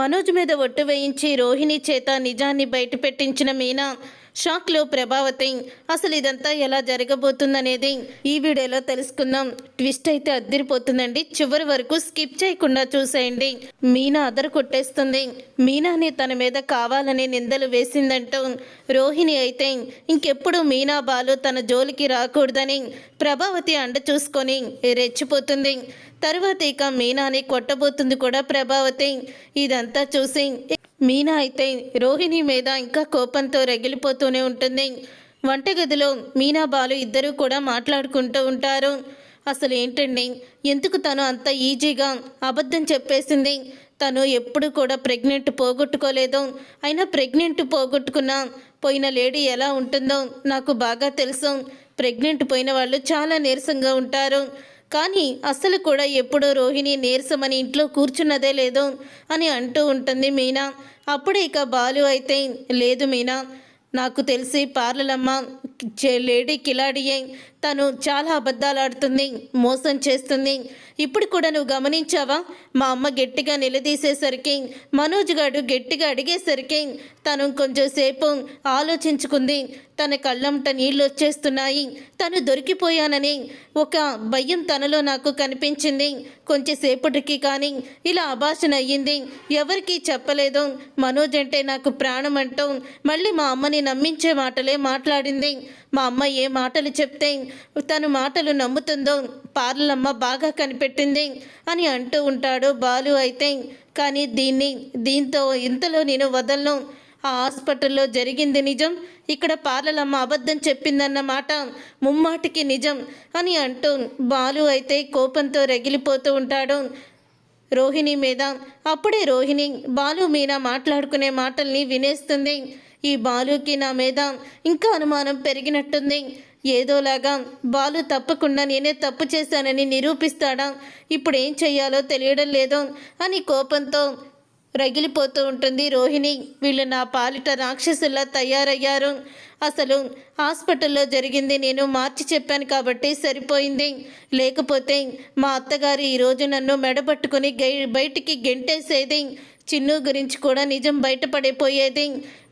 మనోజ్ మీద ఒట్టు వేయించి రోహిణి చేత నిజాన్ని బయటపెట్టించిన మీనా షాక్లో ప్రభావతి అసలు ఇదంతా ఎలా జరగబోతుందనేది ఈ వీడియోలో తెలుసుకుందాం. ట్విస్ట్ అయితే అద్దరిపోతుందండి చివరి వరకు స్కిప్ చేయకుండా చూసేయండి. మీనా అదరు కొట్టేస్తుంది. మీనాని తన మీద కావాలని నిందలు వేసిందంటూ రోహిణి అయితే ఇంకెప్పుడు మీనా బాలు తన జోలికి రాకూడదని ప్రభావతి అండ చూసుకొని రెచ్చిపోతుంది. తర్వాత ఇక మీనాని కొట్టబోతుంది కూడా ప్రభావతి. ఇదంతా చూసి మీనా అయితే రోహిణి మీద ఇంకా కోపంతో రగిలిపోతూనే ఉంటుంది. వంటగదిలో మీనా బాలు ఇద్దరూ కూడా మాట్లాడుకుంటూ ఉంటారు. అసలు ఏంటండి ఎందుకు తను అంత ఈజీగా అబద్ధం చెప్పేసింది? తను ఎప్పుడు కూడా ప్రెగ్నెంట్ పోగొట్టుకోలేదు. అయినా ప్రెగ్నెంట్ పోగొట్టుకున్న పోయిన లేడీ ఎలా ఉంటుందో నాకు బాగా తెలుసు. ప్రెగ్నెంట్ పోయిన వాళ్ళు చాలా నీరసంగా ఉంటారు. కానీ అసలు కూడా ఎప్పుడో రోహిణి నీరసమని ఇంట్లో కూర్చున్నదే లేదు అని అంటూ ఉంటుంది మీనా. అప్పుడే ఇక బాలు అయితే లేదు మీనా నాకు తెలిసి పార్లలమ్మ చే- లేడీ కిలాడియే తను చాలా అబద్ధాలు ఆడుతుంది మోసం చేస్తుంది. ఇప్పుడు కూడా నువ్వు గమనించావా? మా అమ్మ గట్టిగా నిలదీసేసరికి మనోజ్ గారు గట్టిగా అడిగేసరికి తను కొంచెం సేపు ఆలోచించుకుంది. తన కళ్ళంట నీళ్ళు వచ్చేస్తున్నాయి. తను దొరికిపోయానని ఒక భయం తనలో నాకు కనిపించింది. కొంచెంసేపటికి కానీ ఇలా అభాషణ అయ్యింది. ఎవరికీ చెప్పలేదు. మనోజ్ అంటే నాకు ప్రాణం అంటూ మళ్ళీ మా అమ్మని నమ్మించే మాటలే మాట్లాడింది. మా అమ్మ ఏ మాటలు చెప్తే తను మాటలు నమ్ముతుందో పార్లమ్మ బాగా కనిపెట్టింది అని అంటూ ఉంటాడు బాలు అయితే. కానీ దీన్ని దీంతో ఇంతలో నేను వదలను. ఆ హాస్పిటల్లో జరిగింది నిజం. ఇక్కడ పార్లలమ్మ అబద్ధం చెప్పిందన్న మాట ముమ్మాటికి నిజం అని అంటూ బాలు అయితే కోపంతో రగిలిపోతూ ఉంటాడు. రోహిణి మీద అప్పుడే రోహిణి బాలు మీద మాట్లాడుకునే మాటల్ని వినేస్తుంది. ఈ బాలుకి నా మీద ఇంకా అనుమానం పెరిగినట్టుంది. ఏదోలాగా బాలు తప్పకుండా నేనే తప్పు చేశానని నిరూపిస్తాడా? ఇప్పుడు ఏం చెయ్యాలో తెలియడం లేదు అని కోపంతో రగిలిపోతూ ఉంటుంది రోహిణి. వీళ్ళు నా పాలిట రాక్షసుల్లా తయారయ్యారు. అసలు హాస్పిటల్లో జరిగింది నేను మార్చి చెప్పాను కాబట్టి సరిపోయింది. లేకపోతే మా అత్తగారు ఈరోజు నన్ను మెడబట్టుకుని గై బయటికి గెంటేసేది. చిన్ను గురించి కూడా నిజం బయటపడిపోయేది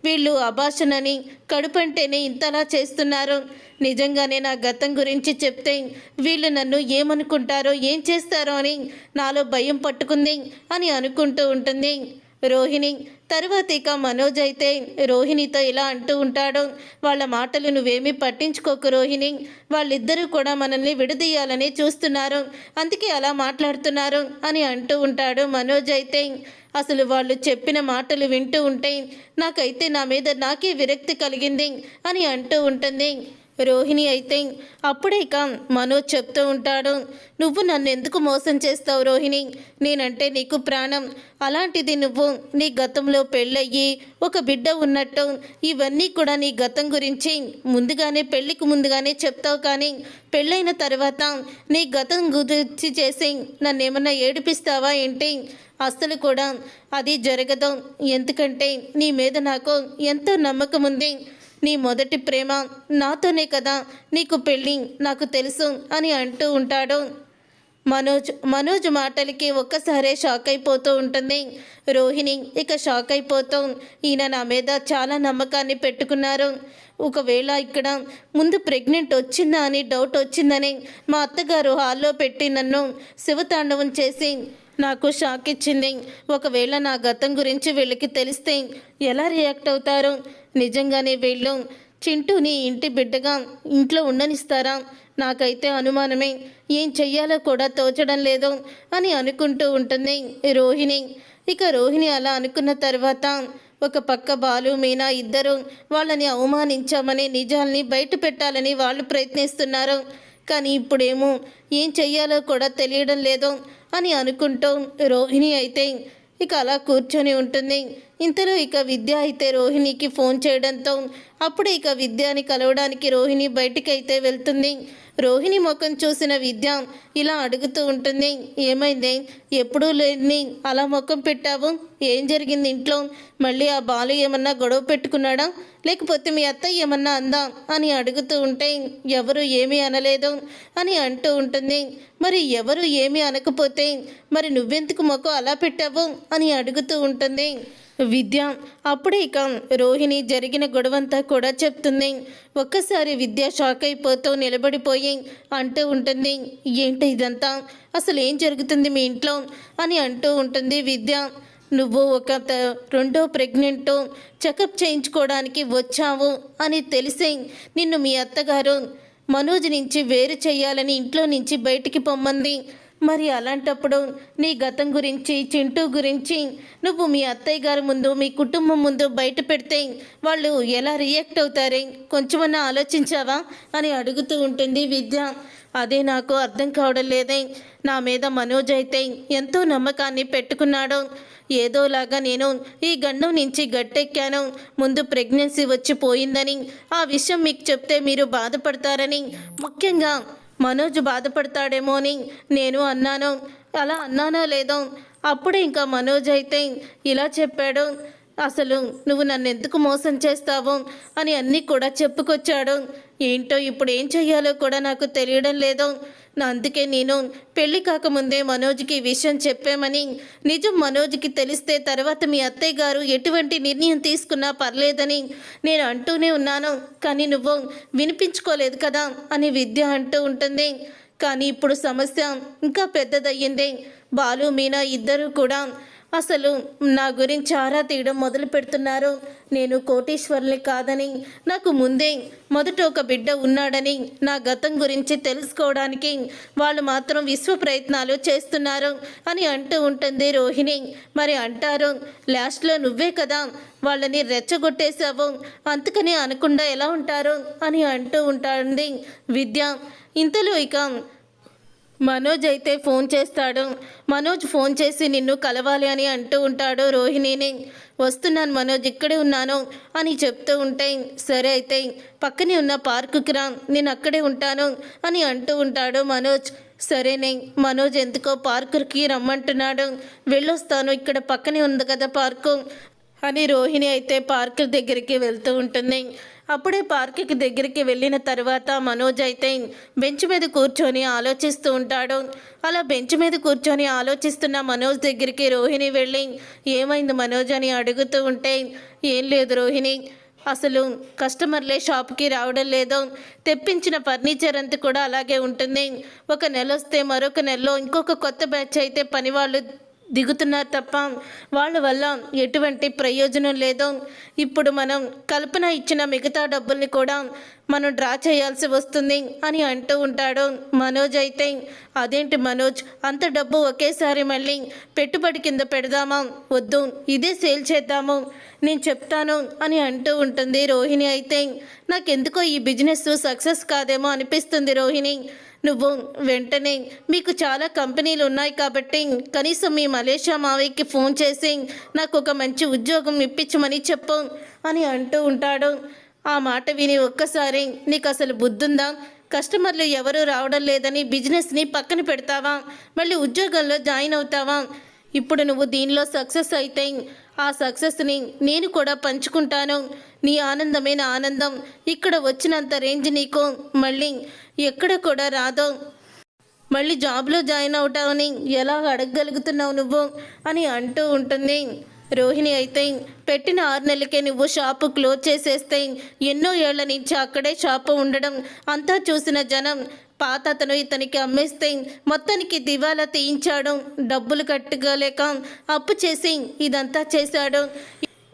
వీళ్ళు అభాషణని కడుపంటేనే ఇంతలా చేస్తున్నారు. నిజంగానే నా గతం గురించి చెప్తే వీళ్ళు నన్ను ఏమనుకుంటారో ఏం చేస్తారో అని నాలో భయం పట్టుకుంది అని అనుకుంటూ ఉంటుంది. రోహిణి తర్వాత ఇక మనోజ్ అయితే రోహిణితో ఇలా అంటూ ఉంటాడు. వాళ్ళ మాటలు నువ్వేమీ పట్టించుకోకు రోహిణి. వాళ్ళిద్దరూ కూడా మనల్ని విడదీయాలని చూస్తున్నారు. అందుకే అలా మాట్లాడుతున్నారు అని అంటూ ఉంటాడు మనోజ్ అయితే. అసలు వాళ్ళు చెప్పిన మాటలు వింటూ ఉంటే నాకైతే నా మీద నాకే విరక్తి కలిగింది అని అంటూ ఉంటుంది. రోహిణి అయితే అప్పుడే ఇక మనోజ్ చెప్తూ ఉంటాడు నువ్వు నన్ను ఎందుకు మోసం చేస్తావు రోహిణి? నేనంటే నీకు ప్రాణం. అలాంటిది నువ్వు నీ గతంలో పెళ్ళయ్యి ఒక బిడ్డ ఉన్నట్టు ఇవన్నీ కూడా నీ గతం గురించి ముందుగానే పెళ్ళికి ముందుగానే చెప్తావు కానీ పెళ్ళైన తర్వాత నీ గతం గురించి చేసి నన్ను ఏమన్నా ఏడిపిస్తావా ఏంటి? అస్సలు కూడా అది జరగదు. ఎందుకంటే నీ మీద నాకు ఎంతో నమ్మకం ఉంది. నీ మొదటి ప్రేమ నాతోనే కదా నీకు పెళ్ళి నాకు తెలుసు అని అంటూ ఉంటాడు. మనోజ్ మనోజ్ మాటలకి ఒక్కసారే షాక్ అయిపోతూ ఉంటుంది. రోహిణి ఇక షాక్ అయిపోతూ ఈయన నా మీద చాలా నమ్మకాన్ని పెట్టుకున్నారు. ఒకవేళ ఇక్కడ ముందు ప్రెగ్నెంట్ వచ్చిందా అని డౌట్ వచ్చిందని మా అత్తగారు హాల్లో పెట్టి నన్ను శివతాండవం చేసి నాకు షాక్ ఇచ్చింది. ఒకవేళ నా గతం గురించి వీళ్ళకి తెలిస్తే ఎలా రియాక్ట్ అవుతారు? నిజంగానే వీళ్ళు చింటూని ఇంటి బిడ్డగా ఇంట్లో ఉండనిస్తారా? నాకైతే అనుమానమే. ఏం చెయ్యాలో కూడా తోచడం లేదు అని అనుకుంటూ ఉంటుంది రోహిణి. ఇక రోహిణి అలా అనుకున్న తర్వాత ఒక పక్క బాలు మీనా ఇద్దరు వాళ్ళని అవమానించామని నిజాల్ని బయట పెట్టాలని వాళ్ళు ప్రయత్నిస్తున్నారు. కానీ ఇప్పుడేమో ఏం చెయ్యాలో కూడా తెలియడం లేదు. అని అనుకుంటూ రోహిణి అయితే ఇక అలా కూర్చొని ఉంటుంది. ఇంతలో ఇక విద్య అయితే రోహిణికి ఫోన్ చేయడంతో అప్పుడు ఇక విద్యని కలవడానికి రోహిణి బయటికైతే వెళ్తుంది. రోహిణి ముఖం చూసిన విద్య ఇలా అడుగుతూ ఉంటుంది. ఏమైంది? ఎప్పుడూ లేని అలా ముఖం పెట్టావు? ఏం జరిగింది ఇంట్లో? మళ్ళీ ఆ బాలు ఏమన్నా గొడవ పెట్టుకున్నాడా? లేకపోతే మీ అత్తయ్య ఏమన్నా అందా? అని అడుగుతూ ఉంటే ఎవరు ఏమీ అనలేదు అని అంటూ ఉంటుంది. మరి ఎవరు ఏమీ అనకపోతే మరి నువ్వెందుకు మొక్క అలా పెట్టావు? అని అడుగుతూ ఉంటుంది. విద్య. అప్పుడే ఇక రోహిణి జరిగిన గొడవంతా కూడా చెప్తుంది. ఒక్కసారి విద్య షాక్ అయిపోతూ నిలబడిపోయి అంటూ ఉంటుంది ఏంటి ఇదంతా? అసలు ఏం జరుగుతుంది మీ ఇంట్లో? అని అంటూ ఉంటుంది విద్య. నువ్వు ఒక త- రెండో ప్రెగ్నెంట్ చెకప్ చేయించుకోవడానికి వచ్చావు అని తెలిసి నిన్ను మీ అత్తగారు మనోజ్ నుంచి వేరు చేయాలని ఇంట్లో నుంచి బయటికి పొమ్మంది. మరి అలాంటప్పుడు నీ గతం గురించి చింటూ గురించి నువ్వు మీ అత్తయ్య గారి ముందు మీ కుటుంబం ముందు బయట పెడితే వాళ్ళు ఎలా రియాక్ట్ అవుతారే? కొంచెమన్నా ఆలోచించావా? అని అడుగుతూ ఉంటుంది విద్య. అదే నాకు అర్థం కావడం లేదే. నా మీద మనోజ్ అయితే ఎంతో నమ్మకాన్ని పెట్టుకున్నాడు. ఏదోలాగా నేను ఈ గండం నుంచి గట్టెక్కాను. ముందు ప్రెగ్నెన్సీ వచ్చి పోయిందని ఆ విషయం మీకు చెప్తే మీరు బాధపడతారని. ముఖ్యంగా మనోజ్ బాధపడతాడేమో అని నేను అన్నాను. అలా అన్నానో లేదో అప్పుడు ఇంకా మనోజ్ అయితే ఇలా చెప్పాడు. అసలు నువ్వు నన్ను ఎందుకు మోసం చేస్తావు అని అన్నీ కూడా చెప్పుకొచ్చాడు. ఏంటో ఇప్పుడు ఏం చెయ్యాలో కూడా నాకు తెలియడం లేదు. అందుకే నేను పెళ్ళి కాకముందే మనోజ్కి ఈ విషయం చెప్పామని నిజం మనోజ్కి తెలిస్తే తర్వాత మీ అత్తయ్య గారు ఎటువంటి నిర్ణయం తీసుకున్నా పర్లేదని నేను అంటూనే ఉన్నాను. కానీ నువ్వు వినిపించుకోలేదు కదా అని విద్య అంటూ ఉంటుంది. కానీ ఇప్పుడు సమస్య ఇంకా పెద్దదయ్యింది. బాలు మీనా ఇద్దరూ కూడా అసలు నా గురించి ఆరా తీయడం మొదలు పెడుతున్నారు. నేను కోటీశ్వరుని కాదని నాకు ముందే మొదట ఒక బిడ్డ ఉన్నాడని నా గతం గురించి తెలుసుకోవడానికి వాళ్ళు మాత్రం విశ్వ ప్రయత్నాలు చేస్తున్నారు అని అంటూ ఉంటుంది రోహిణి. మరి అంటారు లాస్ట్లో నువ్వే కదా వాళ్ళని రెచ్చగొట్టేశావు. అందుకని అనకుండా ఎలా ఉంటారు? అని అంటూ ఉంటుంది విద్య. ఇంతలో ఇక మనోజ్ అయితే ఫోన్ చేస్తాడు. మనోజ్ ఫోన్ చేసి నిన్ను కలవాలి అని అంటూ ఉంటాడు రోహిణిని. వస్తున్నాను మనోజ్ ఇక్కడే ఉన్నాను అని చెప్తూ ఉంటే సరే అయితే పక్కనే ఉన్న పార్కుకి రా నేను అక్కడే ఉంటాను అని అంటూ ఉంటాడు మనోజ్. సరేనే మనోజ్ ఎందుకో పార్కుకి రమ్మంటున్నాడు. వెళ్ళొస్తాను ఇక్కడ పక్కనే ఉంది కదా పార్కు అని రోహిణి అయితే పార్కు దగ్గరికి వెళ్తూ ఉంటుంది. అప్పుడే పార్కుకి దగ్గరికి వెళ్ళిన తర్వాత మనోజ్ అయితే బెంచ్ మీద కూర్చొని ఆలోచిస్తూ ఉంటాడు. అలా బెంచ్ మీద కూర్చొని ఆలోచిస్తున్న మనోజ్ దగ్గరికి రోహిణి వెళ్ళి ఏమైంది మనోజ్? అని అడుగుతూ ఉంటే ఏం లేదు రోహిణి అసలు కస్టమర్లే షాప్కి రావడం లేదు. తెప్పించిన ఫర్నిచర్ అంతా కూడా అలాగే ఉంటుంది. ఒక నెల వస్తే మరొక నెలలో ఇంకొక కొత్త బ్యాచ్ అయితే పని వాళ్ళు దిగుతున్నారు తప్ప వాళ్ళ వల్ల ఎటువంటి ప్రయోజనం లేదు. ఇప్పుడు మనం కల్పన ఇచ్చిన మిగతా డబ్బుల్ని కూడా మనం డ్రా చేయాల్సి వస్తుంది అని అంటూ ఉంటాడు మనోజ్ అయితే. అదేంటి మనోజ్? అంత డబ్బు ఒకేసారి మళ్ళీ పెట్టుబడి కింద పెడదామా? వద్దు ఇదే సేల్ చేద్దాము నేను చెప్తాను అని అంటూ ఉంటుంది రోహిణి అయితే. నాకెందుకో ఈ బిజినెస్ సక్సెస్ కాదేమో అనిపిస్తుంది రోహిణి. నువ్వు వెంటనే మీకు చాలా కంపెనీలు ఉన్నాయి కాబట్టి కనీసం మీ మలేషియా మావయ్యకి ఫోన్ చేసి నాకు ఒక మంచి ఉద్యోగం ఇప్పించమని చెప్పు అని అంటూ ఉంటాడు. ఆ మాట విని ఒక్కసారి నీకు అసలు బుద్ధుందా? కస్టమర్లు ఎవరూ రావడం లేదని బిజినెస్ని పక్కన పెడతావా? మళ్ళీ ఉద్యోగంలో జాయిన్ అవుతావా? ఇప్పుడు నువ్వు దీనిలో సక్సెస్ అయితే ఆ సక్సెస్ని నేను కూడా పంచుకుంటాను. నీ ఆనందమే నా ఆనందం. ఇక్కడ వచ్చినంత రేంజ్ నీకు. మళ్ళీ ఎక్కడ కూడా రాదో. మళ్ళీ జాబ్లో జాయిన్ అవుతావని ఎలా అడగగలుగుతున్నావు నువ్వు? అని అంటూ ఉంటుంది. రోహిణి అయితే పెట్టిన ఆరు నెలలకే నువ్వు షాపు క్లోజ్ చేసేస్తే ఎన్నో ఏళ్ళ నుంచి అక్కడే షాపు ఉండడం అంతా చూసిన జనం పాత అతను ఇతనికి అమ్మేస్తే మొత్తానికి దివాలా తీయించాడు. డబ్బులు కట్టుకోలేక అప్పు చేసి ఇదంతా చేశాడు.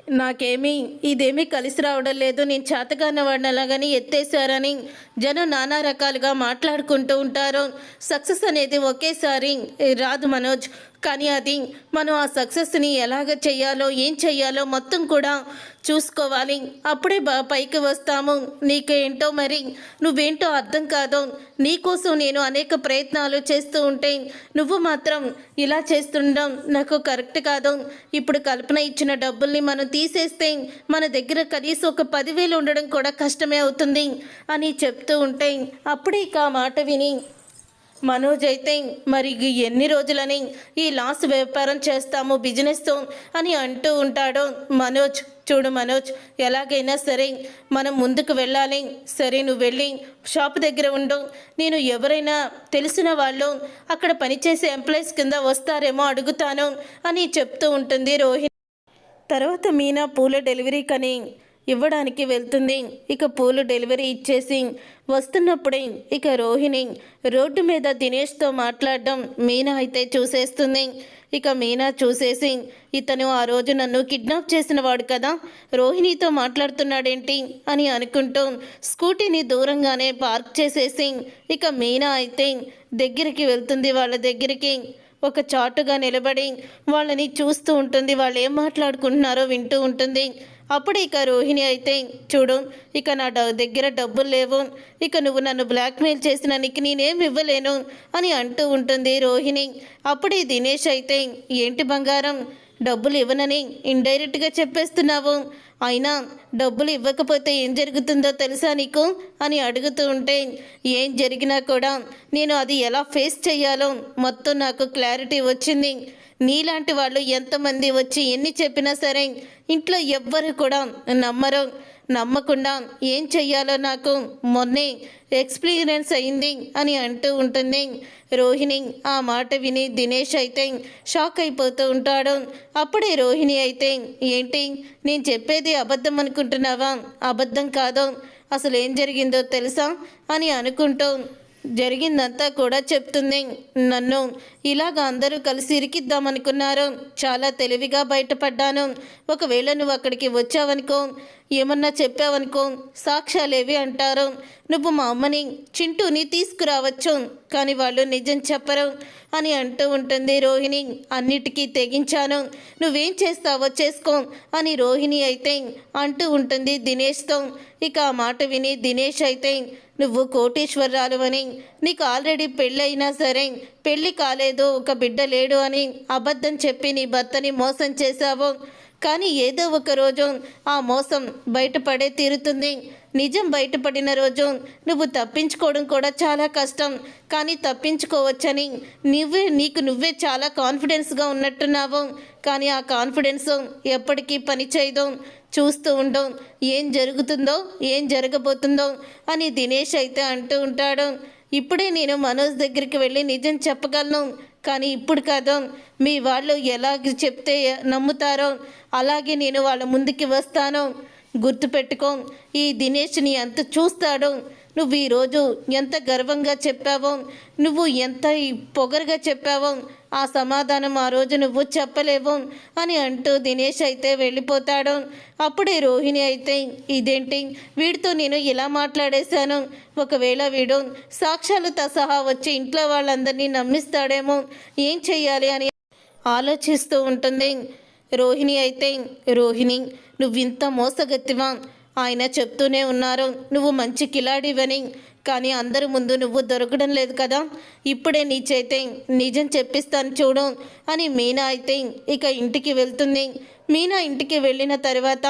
నాకేమీ ఇదేమీ కలిసి రావడం లేదు. నేను చేతగాన వాడిని అలాగని ఎత్తేసారని జనం నానా రకాలుగా మాట్లాడుకుంటూ ఉంటారు. సక్సెస్ అనేది ఒకేసారి రాదు మనోజ్. కానీ అది మనం ఆ సక్సెస్ని ఎలాగ చేయాలో ఏం చేయాలో మొత్తం కూడా చూసుకోవాలి. అప్పుడే బా పైకి వస్తాము. నీకేంటో మరి? నువ్వేంటో అర్థం కాదు. నీకోసం నేను అనేక ప్రయత్నాలు చేస్తూ ఉంటే నువ్వు మాత్రం ఇలా చేస్తుండడం నాకు కరెక్ట్ కాదు. ఇప్పుడు కల్పన ఇచ్చిన డబ్బుల్ని మనం తీసేస్తే మన దగ్గర కనీసం ఒక పదివేలు ఉండడం కూడా కష్టమే అవుతుంది అని చెప్తూ ఉంటే అప్పుడే ఇక ఆ మాట విని మనోజ్ అయితే మరి ఎన్ని రోజులని ఈ లాస్ వ్యాపారం చేస్తాము బిజినెస్తో అని అంటూ ఉంటాడు మనోజ్. చూడు మనోజ్ ఎలాగైనా సరే మనం ముందుకు వెళ్ళాలి. సరే నువ్వు వెళ్ళి షాప్ దగ్గర ఉండు. నేను ఎవరైనా తెలిసిన వాళ్ళు అక్కడ పనిచేసే ఎంప్లాయీస్ కింద వస్తారేమో అడుగుతాను అని చెప్తూ ఉంటుంది రోహిణి. తర్వాత మీనా పూల డెలివరీ కని ఇవ్వడానికి వెళ్తుంది. ఇక పూలు డెలివరీ ఇచ్చేసి వస్తున్నప్పుడే ఇక రోహిణి రోడ్డు మీద దినేష్తో మాట్లాడడం మీనా అయితే చూసేస్తుంది. ఇక మీనా చూసేసి ఇతను ఆ రోజు నన్ను కిడ్నాప్ చేసిన వాడు కదా రోహిణితో మాట్లాడుతున్నాడేంటి? అని అనుకుంటూ స్కూటీని దూరంగానే పార్క్ చేసేసి ఇక మీనా అయితే దగ్గరికి వెళ్తుంది వాళ్ళ దగ్గరికి. ఒక చాటుగా నిలబడి వాళ్ళని చూస్తూ ఉంటుంది వాళ్ళు ఏం మాట్లాడుకుంటున్నారో వింటూ ఉంటుంది. అప్పుడు ఇక రోహిణి అయితే చూడు ఇక నా డ దగ్గర డబ్బులు లేవు. ఇక నువ్వు నన్ను బ్లాక్మెయిల్ చేసిన నీకు నేనేం ఇవ్వలేను అని అంటూ ఉంటుంది రోహిణి. అప్పుడు ఈ దినేష్ అయితే ఏంటి బంగారం? డబ్బులు ఇవ్వనని ఇండైరెక్ట్గా చెప్పేస్తున్నావు. అయినా డబ్బులు ఇవ్వకపోతే ఏం జరుగుతుందో తెలుసా నీకు? అని అడుగుతూ ఉంటే ఏం జరిగినా కూడా నేను అది ఎలా ఫేస్ చేయాలో మొత్తం నాకు క్లారిటీ వచ్చింది. నీలాంటి వాళ్ళు ఎంతమంది వచ్చి ఎన్ని చెప్పినా సరే ఇంట్లో ఎవ్వరు కూడా నమ్మరు నమ్మకుండా ఏం చెయ్యాలో నాకు మొన్నే ఎక్స్పీరియన్స్ అయింది అని అంటూ ఉంటుంది. రోహిణి ఆ మాట విని దినేష్ అయితే షాక్ అయిపోతూ ఉంటాడు. అప్పుడే రోహిణి అయితే ఏంటి? నేను చెప్పేది అబద్ధం అనుకుంటున్నావా? అబద్ధం కాదు. అసలు ఏం జరిగిందో తెలుసా? అని అనుకుంటూ జరిగిందంతా కూడా చెప్తుంది నన్ను. ఇలాగ అందరూ కలిసి ఇరికిద్దామనుకున్నారు. చాలా తెలివిగా బయటపడ్డాను. ఒకవేళ నువ్వు అక్కడికి వచ్చావనుకో ఏమన్నా చెప్పావనుకో సాక్ష్యాలేవి అంటారు. నువ్వు మా అమ్మని చింటూని తీసుకురావచ్చు. కానీ వాళ్ళు నిజం చెప్పరు అని అంటూ ఉంటుంది రోహిణి. అన్నిటికీ తెగించాను. నువ్వేం చేస్తావో చేసుకో అని రోహిణి అయితే అంటూ ఉంటుంది దినేష్తో. ఇక ఆ మాట విని దినేష్ అయితే నువ్వు కోటేశ్వరరాలు అని నీకు ఆల్రెడీ పెళ్ళైనా సరే పెళ్ళి కాలేదు ఒక బిడ్డ లేడు అని అబద్ధం చెప్పి నీ భర్తని మోసం చేశావు. కానీ ఏదో ఒక రోజు ఆ మోసం బయటపడే తీరుతుంది. నిజం బయటపడిన రోజు నువ్వు తప్పించుకోవడం కూడా చాలా కష్టం. కానీ తప్పించుకోవచ్చని నువ్వే నీకు నువ్వే చాలా కాన్ఫిడెన్స్గా ఉన్నట్టున్నావు. కానీ ఆ కాన్ఫిడెన్స్ ఎప్పటికీ పనిచేయదు చూస్తూ ఉండు ఏం జరుగుతుందో ఏం జరగబోతుందో అని దినేష్ అయితే అంటూ ఉంటాడు. ఇప్పుడే నేను మనోజ్ దగ్గరికి వెళ్ళి నిజం చెప్పగలను. కానీ ఇప్పుడు కాదు. మీ వాళ్ళు ఎలా చెప్తే నమ్ముతారో అలాగే నేను వాళ్ళ ముందుకి వస్తాను. గుర్తుపెట్టుకో. ఈ దినేష్ని ఎంత చూస్తాడో? నువ్వు ఈరోజు ఎంత గర్వంగా చెప్పావో నువ్వు ఎంత పొగరుగా చెప్పావో ఆ సమాధానం ఆ రోజు నువ్వు చెప్పలేవు అని అంటూ దినేష్ అయితే వెళ్ళిపోతాడు. అప్పుడే రోహిణి అయితే ఇదేంటి? వీడితో నేను ఇలా మాట్లాడేశాను. ఒకవేళ వీడు సాక్ష్యాలతో సహా వచ్చి ఇంట్లో వాళ్ళందరినీ నమ్మిస్తాడేమో ఏం చెయ్యాలి? అని ఆలోచిస్తూ ఉంటుంది రోహిణి అయితే. రోహిణి నువ్వింత మోసగత్తివా? ఆయన చెప్తూనే ఉన్నారు నువ్వు మంచి కిలాడివని కానీ అందరి ముందు నువ్వు దొరకడం లేదు కదా. ఇప్పుడే నీ చేతే నిజం చెప్పిస్తాను చూడు అని మీనా అయితే ఇక ఇంటికి వెళ్తుంది. మీనా ఇంటికి వెళ్ళిన తర్వాత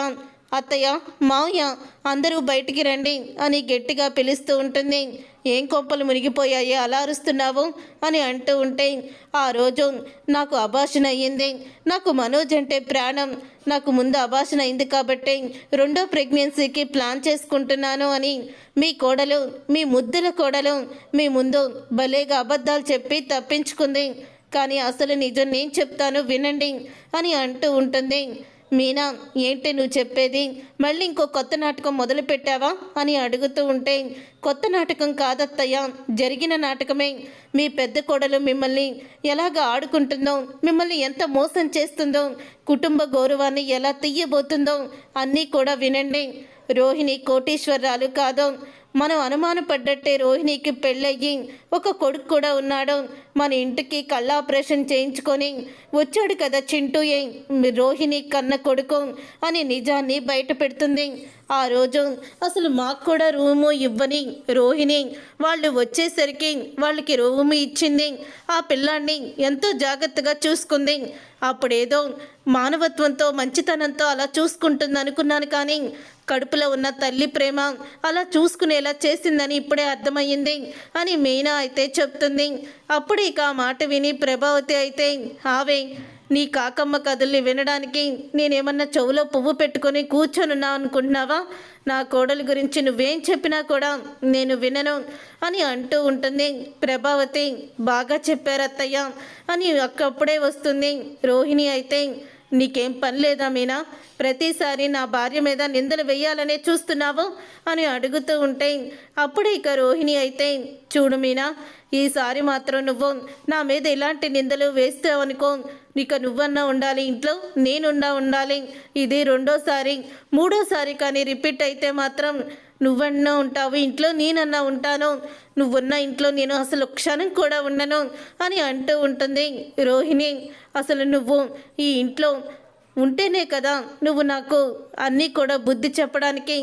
అత్తయ్య మావయ్య అందరూ బయటికి రండి అని గట్టిగా పిలుస్తూ ఉంటుంది. ఏం కొంపలు మునిగిపోయాయి అలా అరుస్తున్నావు? అని అంటూ ఉంటే ఆ రోజు నాకు అభాషణ అయ్యింది. నాకు మనోజ్ అంటే ప్రాణం. నాకు ముందు అభాషణ అయింది కాబట్టి రెండో ప్రెగ్నెన్సీకి ప్లాన్ చేసుకుంటున్నాను అని మీ కోడలు మీ ముద్దుల కోడలు మీ ముందు భలేగా అబద్ధాలు చెప్పి తప్పించుకుంది. కానీ అసలు నిజం నేను చెప్తాను వినండి అని అంటూ ఉంటుంది. మీనా ఏంటి నువ్వు చెప్పేది? మళ్ళీ ఇంకో కొత్త నాటకం మొదలు పెట్టావా? అని అడుగుతూ ఉంటే కొత్త నాటకం కాదత్తయ్య జరిగిన నాటకమే. మీ పెద్ద కోడలు మిమ్మల్ని ఎలాగ ఆడుకుంటుందో మిమ్మల్ని ఎంత మోసం చేస్తుందో కుటుంబ గౌరవాన్ని ఎలా తీయబోతుందో అన్నీ కూడా వినండి. రోహిణి కోటీశ్వరరాలు కాదు మనం అనుమానపడ్డట్టే రోహిణికి పెళ్ళయ్యి ఒక కొడుకు కూడా ఉన్నాడు. మన ఇంటికి కళ్ళ ఆపరేషన్ చేయించుకొని వచ్చాడు కదా చింటూ రోహిణి కన్న కొడుకు అని నిజాన్ని బయట పెడుతుంది. ఆ రోజు అసలు మాకు కూడా రూము ఇవ్వని రోహిణి వాళ్ళు వచ్చేసరికి వాళ్ళకి రూము ఇచ్చింది. ఆ పిల్లాన్ని ఎంతో జాగ్రత్తగా చూసుకుంది. అప్పుడేదో మానవత్వంతో మంచితనంతో అలా చూసుకుంటుంది అనుకున్నాను కానీ కడుపులో ఉన్న తల్లి ప్రేమ అలా చూసుకునేలా చేసిందని ఇప్పుడే అర్థమయ్యింది అని మీనా అయితే చెప్తుంది. అప్పుడు ఇక ఆ మాట విని ప్రభావతి అయితే ఆవే నీ కాకమ్మ కథల్ని వినడానికి నేనేమన్నా చెవులో పువ్వు పెట్టుకొని కూర్చొనున్నా అనుకుంటున్నావా? నా కోడలి గురించి నువ్వేం చెప్పినా కూడా నేను వినను అని అంటూ ఉంటుంది. ప్రభావతి బాగా చెప్పారు అత్తయ్య అని అక్కప్పుడే వస్తుంది. రోహిణి అయితే నీకేం పని లేదా మీనా? ప్రతిసారి నా భార్య మీద నిందలు వేయాలనే చూస్తున్నావు? అని అడుగుతూ ఉంటే అప్పుడే ఇక రోహిణి అయితే చూడు మీనా ఈసారి మాత్రం నువ్వు నా మీద ఇలాంటి నిందలు వేస్తావనుకో ఇక నువ్వన్నా ఉండాలి ఇంట్లో నేనున్నా ఉండాలి. ఇది రెండోసారి మూడోసారి కానీ రిపీట్ అయితే మాత్రం నువ్వన్నా ఉంటావు ఇంట్లో నేనన్నా ఉంటాను. నువ్వున్న ఇంట్లో నేను అసలు క్షణం కూడా ఉండను అని అంటూ ఉంటుంది రోహిణి. అసలు నువ్వు ఈ ఇంట్లో ఉంటేనే కదా నువ్వు నాకు అన్నీ కూడా బుద్ధి చెప్పడానికి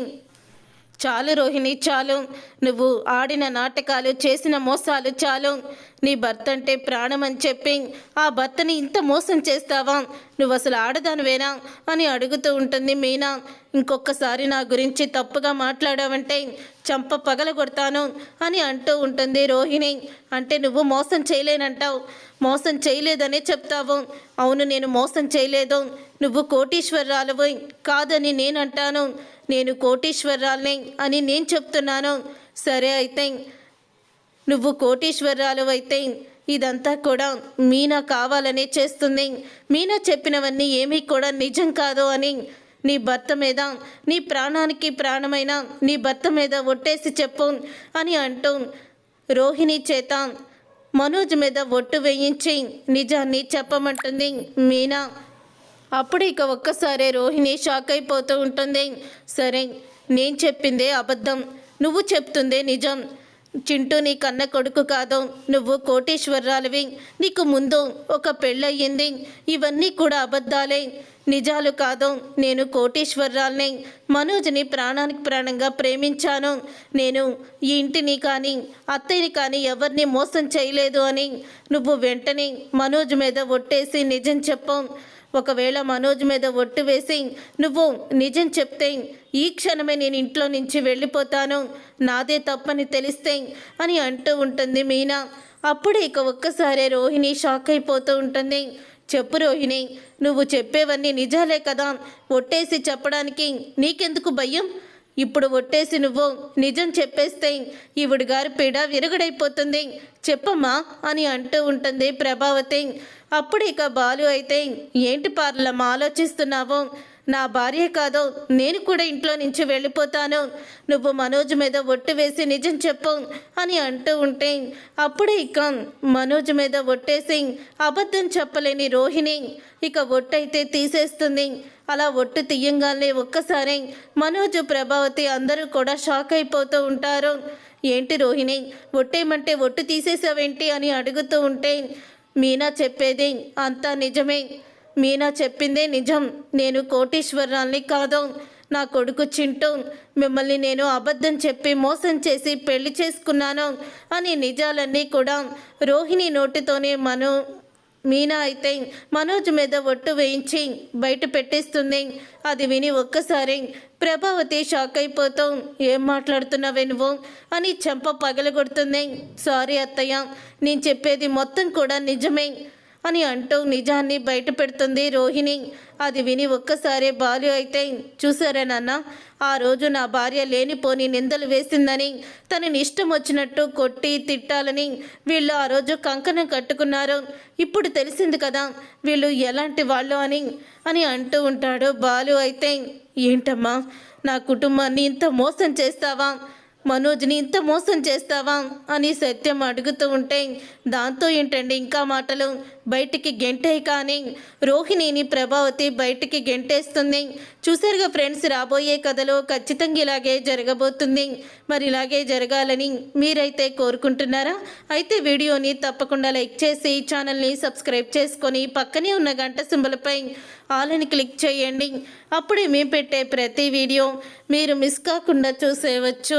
చాలు రోహిణి చాలు. నువ్వు ఆడిన నాటకాలు చేసిన మోసాలు చాలు. నీ భర్త అంటే ప్రాణం అని చెప్పి ఆ భర్తని ఇంత మోసం చేస్తావా? నువ్వు అసలు ఆడదానివేనా? అని అడుగుతూ ఉంటుంది మీనా. ఇంకొకసారి నా గురించి తప్పుగా మాట్లాడావంటే చంప పగల కొడతాను అని అంటూ ఉంటుంది రోహిణి. అంటే నువ్వు మోసం చేయలేనంటావు. మోసం చేయలేదనే చెప్తావు. అవును నేను మోసం చేయలేదు. నువ్వు కోటీశ్వరరాలువు కాదని నేను అంటాను నేను కోటీశ్వరరాల్ని అని నేను చెప్తున్నాను. సరే అయితే నువ్వు కోటీశ్వరరాలు అయితే ఇదంతా కూడా మీనా కావాలనే చేస్తుంది. మీనా చెప్పినవన్నీ ఏమీ కూడా నిజం కాదు అని నీ భర్త మీద నీ ప్రాణానికి ప్రాణమైన నీ భర్త మీద ఒట్టేసి చెప్పు అని అంటూ రోహిణి చేత మనోజ్ మీద ఒట్టు వేయించి నిజాన్ని చెప్పమంటుంది మీనా. అప్పుడు ఇక ఒక్కసారే రోహిణి షాక్ అయిపోతూ ఉంటుంది. సరే నేను చెప్పిందే అబద్ధం. నువ్వు చెప్తుందే నిజం. చింటూ నీ కన్న కొడుకు కాదు. నువ్వు కోటేశ్వరరాలివి నీకు ముందు ఒక పెళ్ళయ్యింది. ఇవన్నీ కూడా అబద్ధాలే. నిజాలు కాదు. నేను కోటేశ్వరరాల్ని మనోజ్ని ప్రాణానికి ప్రాణంగా ప్రేమించాను. నేను ఈ ఇంటిని కానీ అత్తయ్యని కానీ ఎవరిని మోసం చేయలేదు అని నువ్వు వెంటనే మనోజ్ మీద ఒట్టేసి నిజం చెప్పు ఒకవేళ మనోజ్ మీద ఒట్టు వేసి నువ్వు నిజం చెప్తే ఈ క్షణమే నేను ఇంట్లో నుంచి వెళ్ళిపోతాను నాదే తప్పని తెలిస్తే అని అంటూ ఉంటుంది మీనా. అప్పుడు ఇక ఒక్కసారే రోహిణి షాక్ అయిపోతూ ఉంటుంది. చెప్పు రోహిణి నువ్వు చెప్పేవన్నీ నిజాలే కదా. ఒట్టేసి చెప్పడానికి నీకెందుకు భయం? ఇప్పుడు ఒట్టేసి నువ్వు నిజం చెప్పేస్తే ఈవిడ గారి పీడ విరుగుడైపోతుంది. చెప్పమ్మా అని అంటూ ఉంటుంది ప్రభావతి. అప్పుడు ఇక బాలు అయితే ఏంటి పార్లమ్మ ఆలోచిస్తున్నావు? నా భార్య కాదో నేను కూడా ఇంట్లో నుంచి వెళ్ళిపోతాను. నువ్వు మనోజ్ మీద ఒట్టు వేసి నిజం చెప్పు అని అంటూ ఉంటే అప్పుడే ఇక మనోజ్ మీద ఒట్టేసి అబద్ధం చెప్పలేని రోహిణి ఇక ఒట్టయితే తీసేస్తుంది. అలా ఒట్టు తీయంగానే ఒక్కసారి మనోజ్ ప్రభావతి అందరూ కూడా షాక్ అయిపోతూ ఉంటారు. ఏంటి రోహిణి ఒట్టేయమంటే ఒట్టు తీసేసావేంటి అని అడుగుతూ ఉంటే మీనా చెప్పేది అంతా నిజమే. మీనా చెప్పిందే నిజం. నేను కోటీశ్వరాల్ని కాదు. నా కొడుకు చింటూ. మిమ్మల్ని నేను అబద్ధం చెప్పి మోసం చేసి పెళ్ళి చేసుకున్నాను అని నిజాలన్నీ కూడా రోహిణి నోటితోనే మను మీనా అయితే మనోజ్ మీద ఒట్టు వేయించి బయట పెట్టేస్తుంది. అది విని ఒక్కసారి ప్రభావతి షాక్ అయిపోతూ ఏం మాట్లాడుతున్నావే నువ్వు? అని చెంప పగలగొడుతుంది. సారీ అత్తయ్య నేను చెప్పేది మొత్తం కూడా నిజమే. అని అంటూ నిజాన్ని బయట పెడుతుంది రోహిణి. అది విని ఒక్కసారే బాలు అయితే చూసారా నాన్న ఆ రోజు నా భార్య లేనిపోని నిందలు వేసిందని తనని ఇష్టం వచ్చినట్టు కొట్టి తిట్టాలని వీళ్ళు ఆ రోజు కంకణం కట్టుకున్నారు. ఇప్పుడు తెలిసింది కదా వీళ్ళు ఎలాంటి వాళ్ళు అని అని అంటూ ఉంటాడు బాలు అయితే. ఏంటమ్మా నా కుటుంబాన్ని ఇంత మోసం చేస్తావా? మనోజ్ని ఇంత మోసం చేస్తావా అని సత్యం అడుగుతూ ఉంటే దాంతో ఏంటండి ఇంకా మాటలు? బయటికి గెంటే కానీ రోహిణిని ప్రభావతి బయటికి గెంటేస్తుంది. చూసారుగా ఫ్రెండ్స్ రాబోయే కథలో ఖచ్చితంగా ఇలాగే జరగబోతుంది. మరి ఇలాగే జరగాలని మీరైతే కోరుకుంటున్నారా? అయితే వీడియోని తప్పకుండా లైక్ చేసి ఛానల్ని సబ్స్క్రైబ్ చేసుకొని పక్కనే ఉన్న గంట సింబలపై ఆలని క్లిక్ చేయండి. అప్పుడే మేము పెట్టే ప్రతి వీడియో మీరు మిస్ కాకుండా చూసేవచ్చు